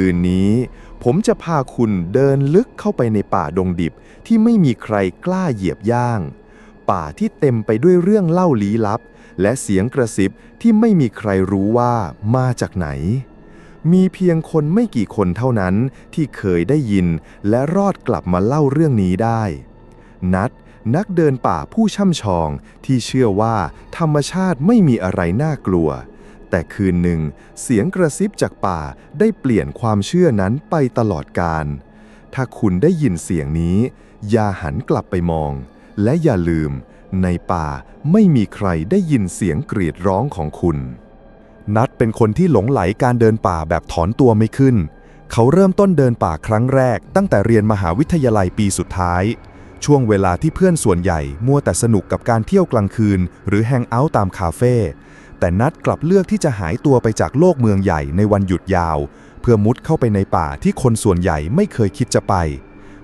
คืนนี้ ผมจะพาคุณเดินลึกเข้าไปในป่าดงดิบที่ไม่มีใครกล้าเหยียบย่าง ป่าที่เต็มไปด้วยเรื่องเล่าลี้ลับ และเสียงกระซิบที่ไม่มีใครรู้ว่ามาจากไหน มีเพียงคนไม่กี่คนเท่านั้นที่เคยได้ยินและรอดกลับมาเล่าเรื่องนี้ได้ นัดนักเดินป่าผู้ช่ำชองที่เชื่อว่าธรรมชาติไม่มีอะไรน่ากลัว แต่คืนหนึ่งเสียงกระซิบจากป่าได้เปลี่ยนความเชื่อนั้นไปตลอดกาลถ้าคุณได้ยินเสียงนี้ อย่าหันกลับไปมอง และอย่าลืม ในป่าไม่มีใครได้ยินเสียงกรีดร้องของคุณ นัดเป็นคนที่หลงไหลการเดินป่าแบบถอนตัวไม่ขึ้น เขาเริ่มต้นเดินป่าครั้งแรก ตั้งแต่เรียนมหาวิทยาลัยปีสุดท้าย ช่วงเวลาที่เพื่อนส่วนใหญ่ มัวแต่สนุกกับการเที่ยวกลางคืน หรือแฮงเอาท์ตามคาเฟ่ แต่นัดกลับเลือกที่จะหายตัวไปจากโลกเมืองใหญ่ในวันหยุดยาว เพื่อมุดเข้าไปในป่าที่คนส่วนใหญ่ไม่เคยคิดจะไป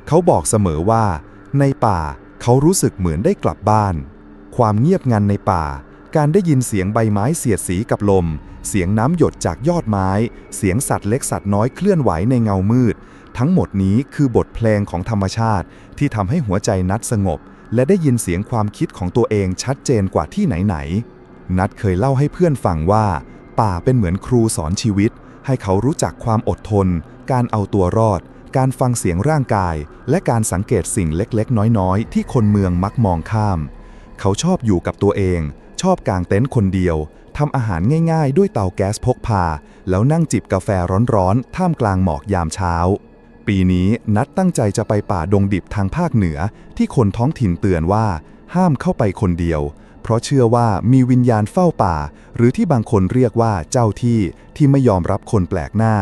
เขาบอกเสมอว่า ในป่าเขารู้สึกเหมือนได้กลับบ้าน ความเงียบงันในป่า การได้ยินเสียงใบไม้เสียดสีกับลม เสียงน้ำหยดจากยอดไม้ เสียงสัตว์เล็กสัตว์น้อยเคลื่อนไหวในเงามืด ทั้งหมดนี้คือบทเพลงของธรรมชาติ ที่ทำให้หัวใจนัดสงบ และได้ยินเสียงความคิดของตัวเองชัดเจนกว่าที่ไหนๆ นัดเคยเล่าให้เพื่อนฟังว่า ป่าเป็นเหมือนครูสอนชีวิต ให้เขารู้จักความอดทน การเอาตัวรอด การฟังเสียงร่างกาย และการสังเกตสิ่งเล็กๆ น้อยๆ ที่คนเมืองมักมองข้าม เขาชอบอยู่กับตัวเอง ชอบกางเต็นท์คนเดียวทำอาหารง่ายๆ ด้วยเตาแก๊สพกพา แล้วนั่งจิบกาแฟร้อนๆ ท่ามกลางหมอกยามเช้า ปีนี้นัดตั้งใจจะไปป่าดงดิบทางภาคเหนือ ที่คนท้องถิ่นเตือนว่า ห้ามเข้าไปคนเดียว เพราะเชื่อว่ามีวิญญาณเฝ้าป่า หรือที่บางคนเรียกว่าเจ้าที่ที่ไม่ยอมรับคนแปลกหน้า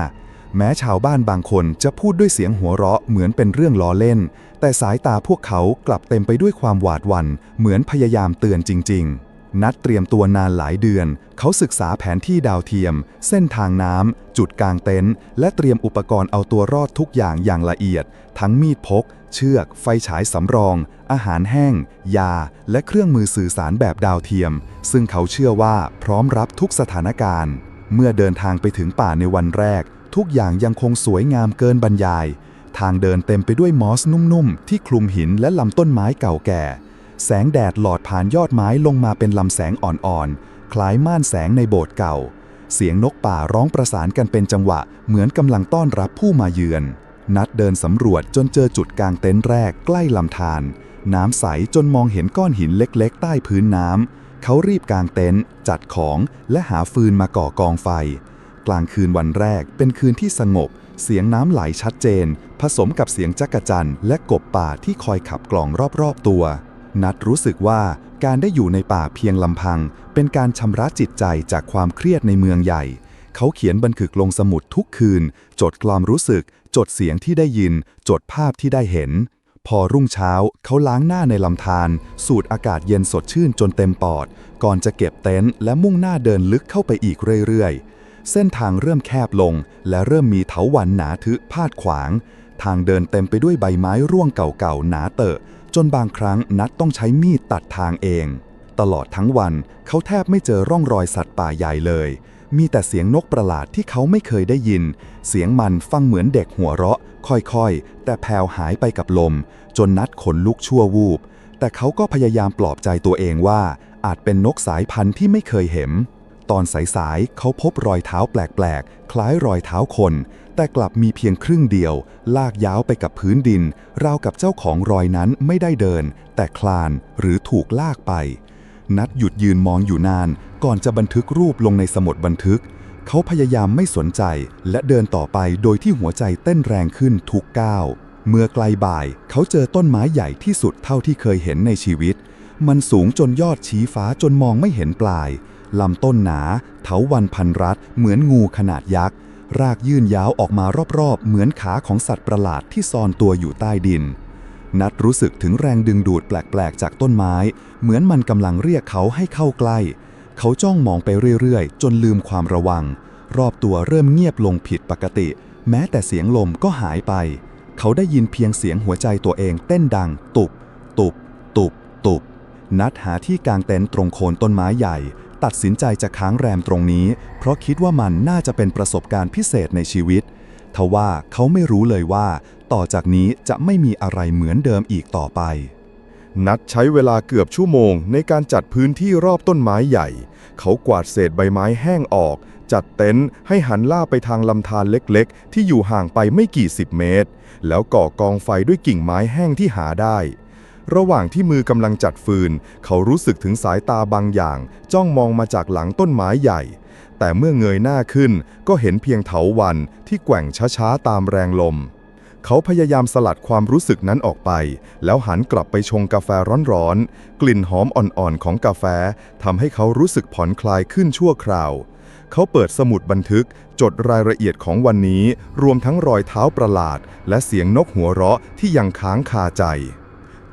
แม้ชาวบ้านบางคนจะพูดด้วยเสียงหัวเราะเหมือนเป็นเรื่องล้อเล่น แต่สายตาพวกเขากลับเต็มไปด้วยความหวาดหวัน่น เหมือนพยายามเตือนจริง ๆนัดเตรียมตัวนานหลายเดือน เขาศึกษาแผนที่ดาวเทียม เส้นทางน้ำ จุดกลางเต็นท์ และเตรียมอุปกรณ์เอาตัวรอดทุกอย่างอย่างละเอียด ทั้งมีดพก เชือก ไฟฉายสำรอง อาหารแห้ง ยา และเครื่องมือสื่อสารแบบดาวเทียม ซึ่งเขาเชื่อว่าพร้อมรับทุกสถานการณ์ เมื่อเดินทางไปถึงป่าในวันแรก ทุกอย่างยังคงสวยงามเกินบรรยาย ทางเดินเต็มไปด้วยมอสนุ่มๆ ที่คลุมหินและลำต้นไม้เก่าแก่ แสงแดดหลอดผ่านยอดไม้ลงมาเป็นลำแสงอ่อนๆ คล้ายม่านแสงในโบสถ์เก่า เสียงนกป่าร้องประสานกันเป็นจังหวะ เหมือนกำลังต้อนรับผู้มาเยือน นัดเดินสำรวจจนเจอจุดกลางเต็นท์แรกใกล้ลำธารน้ำใสจนมองเห็นก้อนหินเล็กๆ ใต้พื้นน้ำเขารีบกางเต็นท์จัดของและหาฟืนมาก่อกองไฟ กลางคืนวันแรกเป็นคืนที่สงบ เสียงน้ำไหลชัดเจน ผสมกับเสียงจักจั่นและกบป่าที่คอยขับกล่องรอบๆตัว นัดรู้สึกว่าการได้อยู่ในป่าเพียงลำพัง เป็นการชำระจิตใจจากความเครียดในเมืองใหญ่ เขาเขียนบันทึกลงสมุดทุกคืน จดความรู้สึก จดเสียงที่ได้ยิน จดภาพที่ได้เห็น พอรุ่งเช้า เขาล้างหน้าในลำธารสูดอากาศเย็นสดชื่นจนเต็มปอด ก่อนจะเก็บเต็นท์และมุ่งหน้าเดินลึกเข้าไปอีกเรื่อยๆ เส้นทางเริ่มแคบลง และเริ่มมีเถาวัลย์หนาทึพาดขวาง ทางเดินเต็มไปด้วยใบไม้ร่วงเก่าๆหนาเตอะ จนบางครั้งนัดต้องใช้มีดตัดทางเอง ตลอดทั้งวันเขาแทบไม่เจอร่องรอยสัตว์ป่าใหญ่เลย มีแต่เสียงนกประหลาดที่เขาไม่เคยได้ยิน เสียงมันฟังเหมือนเด็กหัวเราะ ค่อยๆ แต่แผ่วหายไปกับลม จนนัดขนลุกชั่ววูบ แต่เขาก็พยายามปลอบใจตัวเองว่า อาจเป็นนกสายพันธุ์ที่ไม่เคยเห็น ตอนสายๆ เขาพบรอยเท้าแปลกๆ คล้ายรอยเท้าคน แต่กลับมีเพียงครึ่งเดียว ลากยาวไปกับพื้นดิน ราวกับเจ้าของรอยนั้นไม่ได้เดิน แต่คลานหรือถูกลากไป นัดหยุดยืนมองอยู่นาน ก่อนจะบันทึกรูปลงในสมุดบันทึก เขาพยายามไม่สนใจ และเดินต่อไปโดยที่หัวใจเต้นแรงขึ้นทุกก้าวเมื่อไกลบ่าย เขาเจอต้นไม้ใหญ่ที่สุดเท่าที่เคยเห็นในชีวิต มันสูงจนยอดชี้ฟ้าจนมองไม่เห็นปลายลำต้นหนา เถาวันพันรัด เหมือนงูขนาดยักษ์ รากยื่นยาวออกมารอบๆ เหมือนขาของสัตว์ประหลาดที่ซ่อนตัวอยู่ใต้ดิน นัดรู้สึกถึงแรงดึงดูดแปลกๆ จากต้นไม้ เหมือนมันกำลังเรียกเขาให้เข้าใกล้ เขาจ้องมองไปเรื่อยๆ จนลืมความระวัง รอบตัวเริ่มเงียบลงผิดปกติ แม้แต่เสียงลมก็หายไป เขาได้ยินเพียงเสียงหัวใจตัวเองเต้นดัง ตุบ ตุบ ตุบ ตุบ นัดหาที่กางเต็นท์ตรงโคนต้นไม้ใหญ่ ตัดสินใจจะค้างแรมตรงนี้ เพราะคิดว่ามันน่าจะเป็นประสบการณ์พิเศษในชีวิต ทว่าเขาไม่รู้เลยว่า ต่อจากนี้จะไม่มีอะไรเหมือนเดิมอีกต่อไป นัดใช้เวลาเกือบชั่วโมงในการจัดพื้นที่รอบต้นไม้ใหญ่ เขากวาดเศษใบไม้แห้งออก จัดเต็นท์ให้หันล่าไปทางลำธารเล็กๆ ที่อยู่ห่างไปไม่กี่สิบเมตร แล้วก่อกองไฟด้วยกิ่งไม้แห้งที่หาได้ระหว่างที่มือกำลังจัดฟืน เขารู้สึกถึงสายตาบางอย่าง จ้องมองมาจากหลังต้นไม้ใหญ่ แต่เมื่อเงยหน้าขึ้นก็เห็นเพียงเถาวันที่แกว่งช้าๆ ตามแรงลม เขาพยายามสลัดความรู้สึกนั้นออกไป แล้วหันกลับไปชงกาแฟร้อนๆ กลิ่นหอมอ่อนๆ ของกาแฟทำให้เขารู้สึกผ่อนคลายขึ้นชั่วคราว เขาเปิดสมุดบันทึกจดรายละเอียดของวันนี้ รวมทั้งรอยเท้าประหลาด และเสียงนกหัวเราะที่ยังค้างคาใจ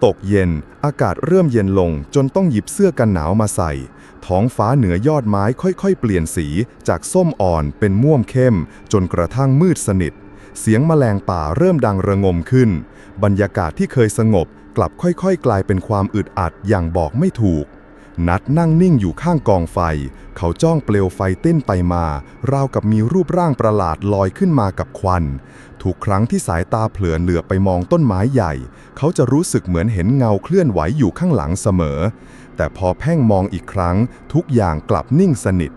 ตกเย็น อากาศเริ่มเย็นลงจนต้องหยิบเสื้อกันหนาวมาใส่ ท้องฟ้าเหนือยอดไม้ค่อยๆ เปลี่ยนสีจากส้มอ่อนเป็นม่วงเข้ม จนกระทั่งมืดสนิท เสียงแมลงป่าเริ่มดังระงมขึ้น บรรยากาศที่เคยสงบกลับค่อยๆ กลายเป็นความอึดอัดอย่างบอกไม่ถูก นัดนั่งนิ่งอยู่ข้างกองไฟ เขาจ้องเปลวไฟเต้นไปมา ราวกับมีรูปร่างประหลาดลอยขึ้นมากับควัน ทุกครั้งที่สายตาเผลอเหลือไปมองต้นไม้ใหญ่ เขาจะรู้สึกเหมือนเห็นเงาเคลื่อนไหวอยู่ข้างหลังเสมอ แต่พอเพ่งมองอีกครั้ง ทุกอย่างกลับนิ่งสนิท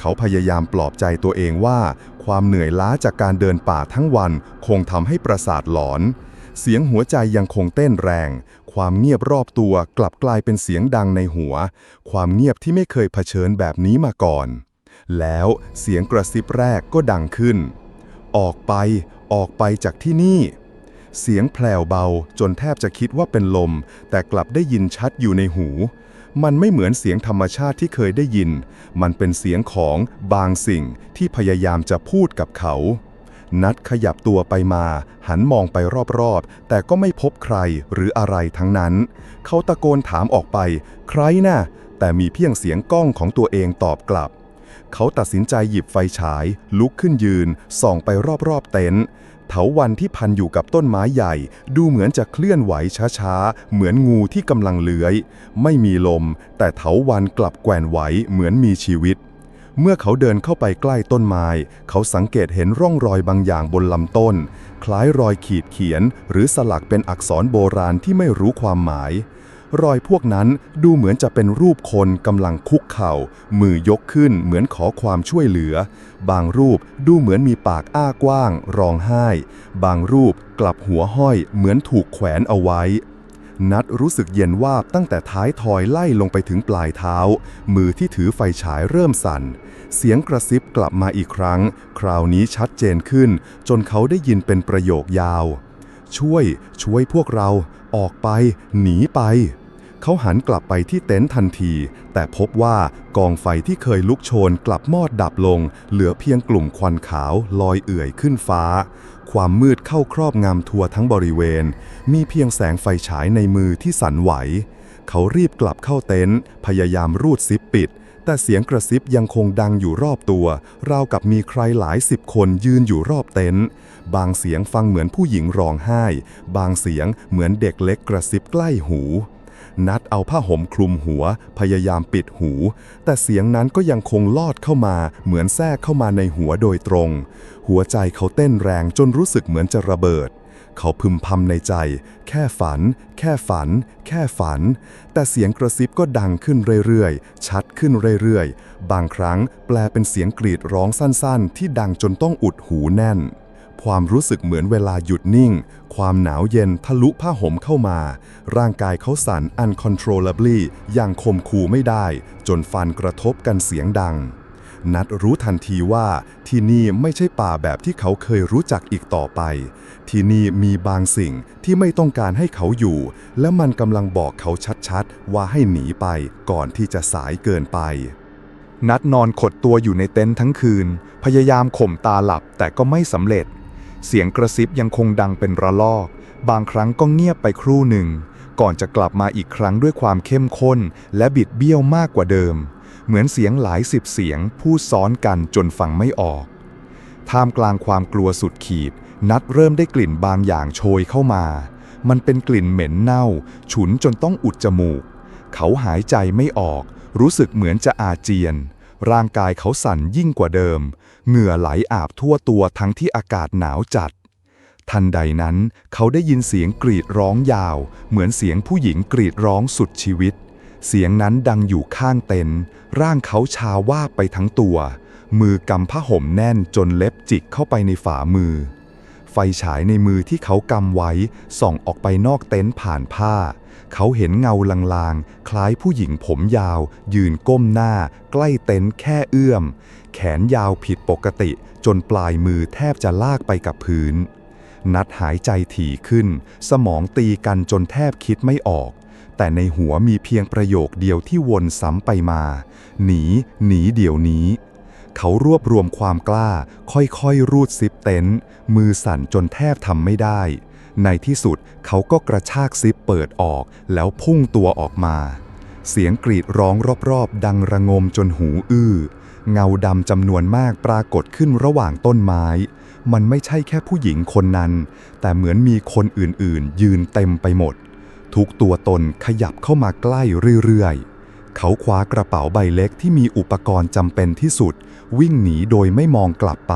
เขาพยายามปลอบใจตัวเองว่า ความเหนื่อยล้าจากการเดินป่าทั้งวันคงทำให้ประสาทหลอน เสียงหัวใจยังคงเต้นแรง ความเงียบรอบตัวกลับกลายเป็นเสียงดังในหัว ความเงียบที่ไม่เคยเผชิญแบบนี้มาก่อน แล้วเสียงกระซิบแรกก็ดังขึ้น ออกไป ออกไปจากที่นี่เสียงแผ่วเบาจนแทบจะคิดว่าเป็นลม แต่กลับได้ยินชัดอยู่ในหู มันไม่เหมือนเสียงธรรมชาติที่เคยได้ยิน มันเป็นเสียงของบางสิ่งที่พยายามจะพูดกับเขา นัดขยับตัวไปมา หันมองไปรอบๆ แต่ก็ไม่พบใครหรืออะไรทั้งนั้น เขาตะโกนถามออกไป ใครน่ะ แต่มีเพียงเสียงก้องของตัวเองตอบกลับ เขาตัดสินใจหยิบไฟฉาย ลุกขึ้นยืน ส่องไปรอบๆเต็นท์ เถาวันที่พันอยู่กับต้นไม้ใหญ่ ดูเหมือนจะเคลื่อนไหวช้าๆ เหมือนงูที่กำลังเลื้อย ไม่มีลม แต่เถาวันกลับแกว่งไหวเหมือนมีชีวิต เมื่อเขาเดินเข้าไปใกล้ต้นไม้ เขาสังเกตเห็นร่องรอยบางอย่างบนลำต้น คล้ายรอยขีดเขียน หรือสลักเป็นอักษรโบราณที่ไม่รู้ความหมาย รอยพวกนั้นดูเหมือนจะเป็นรูปคนกำลังคุกเข่า มือยกขึ้นเหมือนขอความช่วยเหลือ บางรูปดูเหมือนมีปากอ้ากว้าง ร้องไห้ บางรูปกลับหัวห้อยเหมือนถูกแขวนเอาไว้ นัดรู้สึกเย็นวาบตั้งแต่ท้ายทอยไล่ลงไปถึงปลายเท้า มือที่ถือไฟฉายเริ่มสั่น เสียงกระซิบกลับมาอีกครั้ง คราวนี้ชัดเจนขึ้น จนเขาได้ยินเป็นประโยคยาว ช่วย ช่วยพวกเรา ออกไป หนีไป เขาหันกลับไปที่เต็นท์ทันที แต่พบว่ากองไฟที่เคยลุกโชนกลับมอดดับลง เหลือเพียงกลุ่มควันขาวลอยเอื่อยขึ้นฟ้า ความมืดเข้าครอบงำทั่วทั้งบริเวณ มีเพียงแสงไฟฉายในมือที่สั่นไหว เขารีบกลับเข้าเต็นท์พยายามรูดซิปปิด แต่เสียงกระซิบยังคงดังอยู่รอบตัว ราวกับมีใครหลายสิบคนยืนอยู่รอบเต็นท์ บางเสียงฟังเหมือนผู้หญิงร้องไห้ บางเสียงเหมือนเด็กเล็กกระซิบใกล้หู นัดเอาผ้าห่มคลุมหัว พยายามปิดหู แต่เสียงนั้นก็ยังคงลอดเข้ามา เหมือนแทรกเข้ามาในหัวโดยตรง หัวใจเขาเต้นแรงจนรู้สึกเหมือนจะระเบิด เขาพึมพำในใจ แค่ฝัน แค่ฝัน แค่ฝัน แต่เสียงกระซิบก็ดังขึ้นเรื่อยๆ ชัดขึ้นเรื่อยๆ บางครั้งแปลเป็นเสียงกรีดร้องสั้นๆ ที่ดังจนต้องอุดหูแน่น ความรู้สึกเหมือนเวลาหยุดนิ่ง ความหนาวเย็นทะลุผ้าห่มเข้ามา ร่างกายเขาสั่น uncontrollably อย่างคมคูไม่ได้ จนฟันกระทบกันเสียงดัง นัดรู้ทันทีว่าที่นี่ไม่ใช่ป่าแบบที่เขาเคยรู้จักอีกต่อไป ที่นี่มีบางสิ่งที่ไม่ต้องการให้เขาอยู่ และมันกำลังบอกเขาชัดๆ ว่าให้หนีไปก่อนที่จะสายเกินไป นัดนอนขดตัวอยู่ในเต็นท์ทั้งคืน พยายามข่มตาหลับแต่ก็ไม่สำเร็จ เสียงกระซิบยังคงดังเป็นระลอก บางครั้งก็เงียบไปครู่หนึ่ง ก่อนจะกลับมาอีกครั้งด้วยความเข้มข้น และบิดเบี้ยวมากกว่าเดิม เหมือนเสียงหลายสิบเสียงพูดซ้อนกันจนฟังไม่ออก ท่ามกลางความกลัวสุดขีด นัดเริ่มได้กลิ่นบางอย่างโชยเข้ามา มันเป็นกลิ่นเหม็นเน่า ฉุนจนต้องอุดจมูก เขาหายใจไม่ออก รู้สึกเหมือนจะอาเจียน ร่างกายเขาสั่นยิ่งกว่าเดิม เหงื่อไหลอาบทั่วตัวทั้งที่อากาศหนาวจัดทันใดนั้นเขาได้ยินเสียงกรีดร้องยาว เหมือนเสียงผู้หญิงกรีดร้องสุดชีวิต เสียงนั้นดังอยู่ข้างเต็นท์ร่างเขาชาว่าบไปทั้งตัว มือกำผ้าห่มแน่นจนเล็บจิกเข้าไปในฝ่ามือ ไฟฉายในมือที่เขากำไว้ส่องออกไปนอกเต็นท์ผ่านผ้า เขาเห็นเงาลางๆ คล้ายผู้หญิงผมยาว ยืนก้มหน้า ใกล้เต็นท์แค่เอื้อม แขนยาวผิดปกติจนปลายมือแทบจะลากไปกับพื้น นัดหายใจถี่ขึ้น สมองตีกันจนแทบคิดไม่ออก แต่ในหัวมีเพียงประโยคเดียวที่วนซ้ำไปมา หนี หนีเดี๋ยวนี้ เขารวบรวมความกล้า ค่อยๆ รูดซิปเต็นท์มือสั่นจนแทบทำไม่ได้ ในที่สุดเขาก็กระชากซิปเปิดออก แล้วพุ่งตัวออกมา เสียงกรีดร้องรอบๆ ดังระงมจนหูอื้อ เงาดำจำนวนมากปรากฏขึ้นระหว่างต้นไม้มันไม่ใช่แค่ผู้หญิงคนนั้น แต่เหมือนมีคนอื่นๆ ยืนเต็มไปหมด ทุกตัวตนขยับเข้ามาใกล้เรื่อยๆ เขาคว้ากระเป๋าใบเล็กที่มีอุปกรณ์จำเป็นที่สุด วิ่งหนีโดยไม่มองกลับไป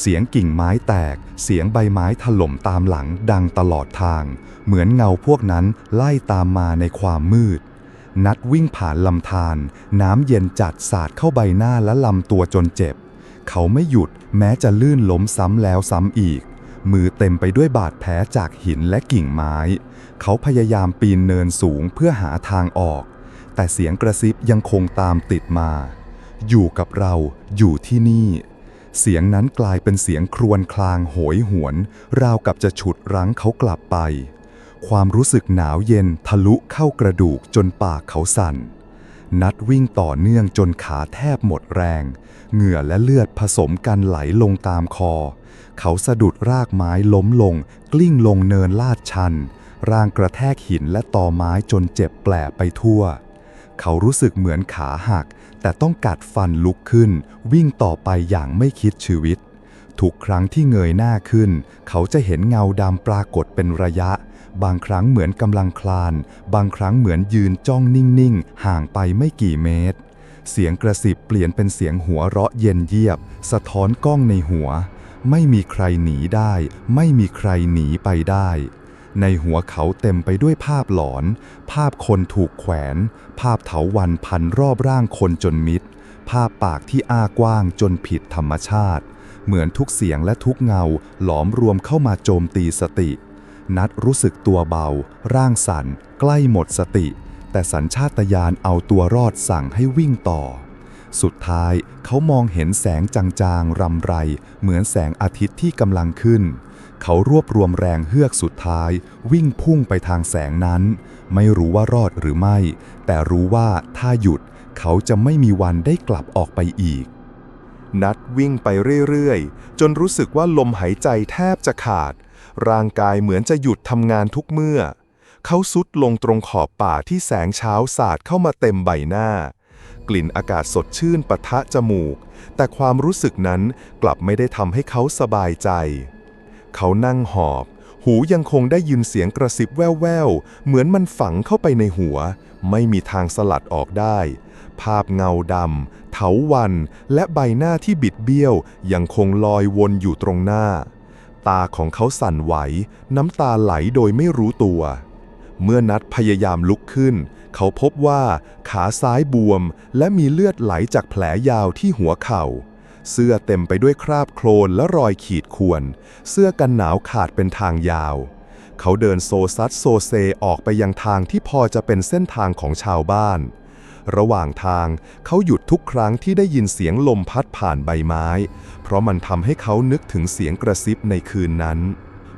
เสียงกิ่งไม้แตก เสียงใบไม้ถล่มตามหลังดังตลอดทาง เหมือนเงาพวกนั้นไล่ตามมาในความมืด นัดวิ่งผ่านลำธารน้ำเย็นจัดสาดเข้าใบหน้าและลำตัวจนเจ็บ เขาไม่หยุดแม้จะลื่นล้มซ้ำแล้วซ้ำอีก มือเต็มไปด้วยบาดแผลจากหินและกิ่งไม้ เขาพยายามปีนเนินสูงเพื่อหาทางออก แต่เสียงกระซิบยังคงตามติดมา อยู่กับเราอยู่ที่นี่ เสียงนั้นกลายเป็นเสียงครวญครางโหยหวน ราวกับจะฉุดรั้งเขากลับไป ความรู้สึกหนาวเย็นทะลุเข้ากระดูกจนปากเขาสั่น นัดวิ่งต่อเนื่องจนขาแทบหมดแรง เหงื่อและเลือดผสมกันไหลลงตามคอ เขาสะดุดรากไม้ล้มลง กลิ้งลงเนินลาดชัน ร่างกระแทกหินและตอไม้จนเจ็บแปลไปทั่ว เขารู้สึกเหมือนขาหัก แต่ต้องกัดฟันลุกขึ้น วิ่งต่อไปอย่างไม่คิดชีวิต ทุกครั้งที่เงยหน้าขึ้น เขาจะเห็นเงาดำปรากฏเป็นระยะ บางครั้งเหมือนกำลังคลาน บางครั้งเหมือนยืนจ้องนิ่งๆ ห่างไปไม่กี่เมตร เสียงกระสิบเปลี่ยนเป็นเสียงหัวเราะเย็นเยียบ สะท้อนกล้องในหัว ไม่มีใครหนีได้ ไม่มีใครหนีไปได้ ในหัวเขาเต็มไปด้วยภาพหลอน ภาพคนถูกแขวน ภาพเถาวันพันรอบร่างคนจนมิด ภาพปากที่อ้ากว้างจนผิดธรรมชาติ เหมือนทุกเสียงและทุกเงาหลอมรวมเข้ามาโจมตีสติ นัดรู้สึกตัวเบา ร่างสั่น ใกล้หมดสติ แต่สัญชาตญาณเอาตัวรอดสั่งให้วิ่งต่อ สุดท้ายเขามองเห็นแสงจางๆรำไร เหมือนแสงอาทิตย์ที่กำลังขึ้น เขารวบรวมแรงเฮือกสุดท้าย วิ่งพุ่งไปทางแสงนั้น ไม่รู้ว่ารอดหรือไม่ แต่รู้ว่าถ้าหยุดเขาจะไม่มีวันได้กลับออกไปอีก นัดวิ่งไปเรื่อยๆ จนรู้สึกว่าลมหายใจแทบจะขาด ร่างกายเหมือนจะหยุดทำงานทุกเมื่อ เขาสุดลงตรงขอบป่าที่แสงเช้าสาดเข้ามาเต็มใบหน้ากลิ่นอากาศสดชื่นปะทะจมูก แต่ความรู้สึกนั้นกลับไม่ได้ทำให้เขาสบายใจ เขานั่งหอบ หูยังคงได้ยินเสียงกระซิบแว่วๆ เหมือนมันฝังเข้าไปในหัว ไม่มีทางสลัดออกได้ ภาพเงาดำเถาวัน และใบหน้าที่บิดเบี้ยว ยังคงลอยวนอยู่ตรงหน้า ตาของเขาสั่นไหว น้ำตาไหลโดยไม่รู้ตัว เมื่อนัดพยายามลุกขึ้น เขาพบว่าขาซ้ายบวม และมีเลือดไหลจากแผลยาวที่หัวเข่า เสื้อเต็มไปด้วยคราบโคลนและรอยขีดข่วน เสื้อกันหนาวขาดเป็นทางยาว เขาเดินโซซัดโซเซออกไปยังทางที่พอจะเป็นเส้นทางของชาวบ้าน ระหว่างทางเขาหยุดทุกครั้งที่ได้ยินเสียงลมพัดผ่านใบไม้ เพราะมันทำให้เขานึกถึงเสียงกระซิบในคืนนั้น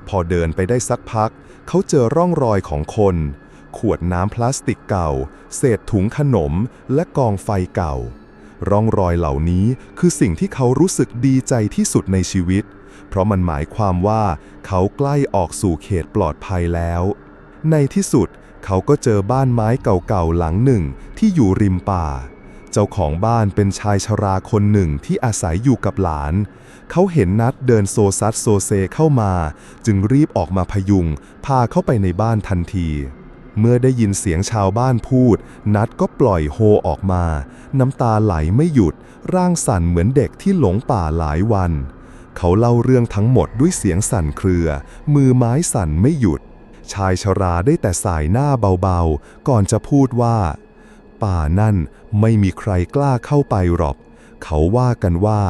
พอเดินไปได้สักพัก เขาเจอร่องรอยของคน ขวดน้ำพลาสติกเก่า เศษถุงขนมและกองไฟเก่า ร่องรอยเหล่านี้คือสิ่งที่เขารู้สึกดีใจที่สุดในชีวิต เพราะมันหมายความว่าเขาใกล้ออกสู่เขตปลอดภัยแล้ว ในที่สุดเขาก็เจอบ้านไม้เก่าๆหลังหนึ่งที่อยู่ริมป่า เจ้าของบ้านเป็นชายชราคนหนึ่งที่อาศัยอยู่กับหลาน เขาเห็นนัดเดินโซซัดโซเซเข้ามา จึงรีบออกมาพยุง พาเข้าไปในบ้านทันที เมื่อได้ยินเสียงชาวบ้านพูด นัดก็ปล่อยโฮออกมา น้ำตาไหลไม่หยุด ร่างสั่นเหมือนเด็กที่หลงป่าหลายวัน เขาเล่าเรื่องทั้งหมดด้วยเสียงสั่นเครือ มือไม้สั่นไม่หยุด ชายชราได้แต่สายหน้าเบาๆ ก่อนจะพูดว่า ป่านั่นไม่มีใครกล้าเข้าไปหรอก เขาว่ากันว่า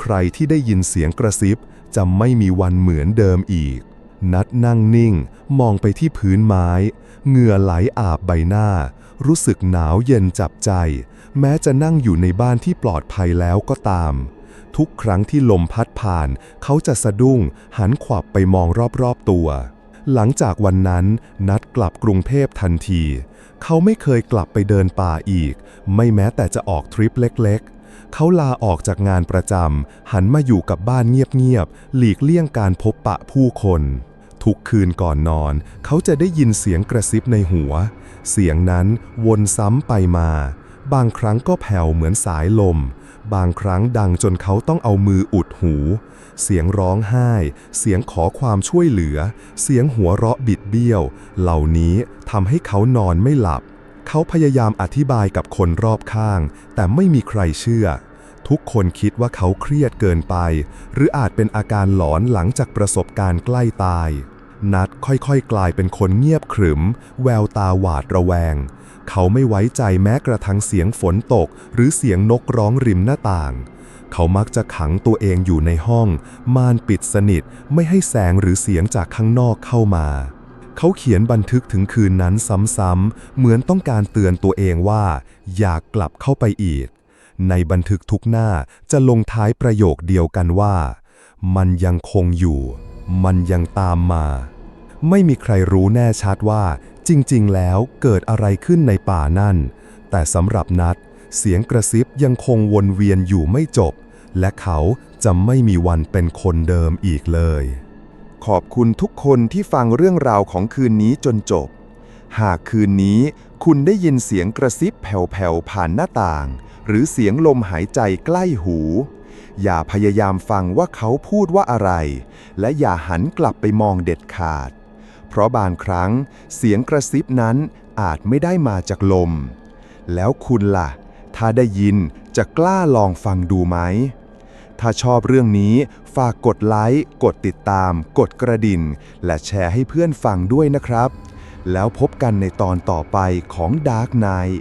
ใครที่ได้ยินเสียงกระซิบจะไม่มีวันเหมือนเดิมอีก นัดนั่งนิ่ง มองไปที่พื้นไม้ เหงื่อไหลอาบใบหน้า รู้สึกหนาวเย็นจับใจ แม้จะนั่งอยู่ในบ้านที่ปลอดภัยแล้วก็ตาม ทุกครั้งที่ลมพัดผ่าน เขาจะสะดุ้ง หันขวับไปมองรอบๆตัว หลังจากวันนั้นนัดกลับกรุงเทพทันที เขาไม่เคยกลับไปเดินป่าอีก ไม่แม้แต่จะออกทริปเล็กๆเขาลาออกจากงานประจำ หันมาอยู่กับบ้านเงียบๆ หลีกเลี่ยงการพบปะผู้คน ทุกคืนก่อนนอน เขาจะได้ยินเสียงกระซิบในหัว เสียงนั้นวนซ้ำไปมา บางครั้งก็แผ่วเหมือนสายลม บางครั้งดังจนเขาต้องเอามืออุดหู เสียงร้องไห้ เสียงขอความช่วยเหลือ เสียงหัวเราะบิดเบี้ยว เหล่านี้ทำให้เขานอนไม่หลับ เขาพยายามอธิบายกับคนรอบข้าง แต่ไม่มีใครเชื่อทุกคนคิดว่าเขาเครียดเกินไป หรืออาจเป็นอาการหลอนหลังจากประสบการณ์ใกล้ตาย นัดค่อยๆ กลายเป็นคนเงียบขรึม แววตาหวาดระแวง เขาไม่ไว้ใจแม้กระทั่งเสียงฝนตก หรือเสียงนกร้องริมหน้าต่าง เขามักจะขังตัวเองอยู่ในห้อง ม่านปิดสนิทไม่ให้แสงหรือเสียงจากข้างนอกเข้ามา เขาเขียนบันทึกถึงคืนนั้นซ้ำๆเหมือนต้องการเตือนตัวเองว่า อยากกลับเข้าไปอีก ในบันทึกทุกหน้าจะลงท้ายประโยคเดียวกันว่า มันยังคงอยู่ มันยังตามมา ไม่มีใครรู้แน่ชัดว่า จริง ๆ แล้วเกิดอะไรขึ้นในป่านั่น แต่สำหรับนัด เสียงกระซิบยังคงวนเวียนอยู่ไม่จบ และเขาจะไม่มีวันเป็นคนเดิมอีกเลย ขอบคุณทุกคนที่ฟังเรื่องราวของคืนนี้จนจบ หากคืนนี้คุณได้ยินเสียงกระซิบแผ่วๆผ่านหน้าต่าง หรือเสียงลมหายใจใกล้หู อย่าพยายามฟังว่าเขาพูดว่าอะไร และอย่าหันกลับไปมองเด็ดขาด เพราะบางครั้งเสียงกระซิบนั้นอาจไม่ได้มาจากลม แล้วคุณล่ะ ถ้าได้ยินจะกล้าลองฟังดูไหม ถ้าชอบเรื่องนี้ฝากกดไลค์ กดติดตาม กดกระดิ่ง และแชร์ให้เพื่อนฟังด้วยนะครับ แล้วพบกันในตอนต่อไปของ Dark Knight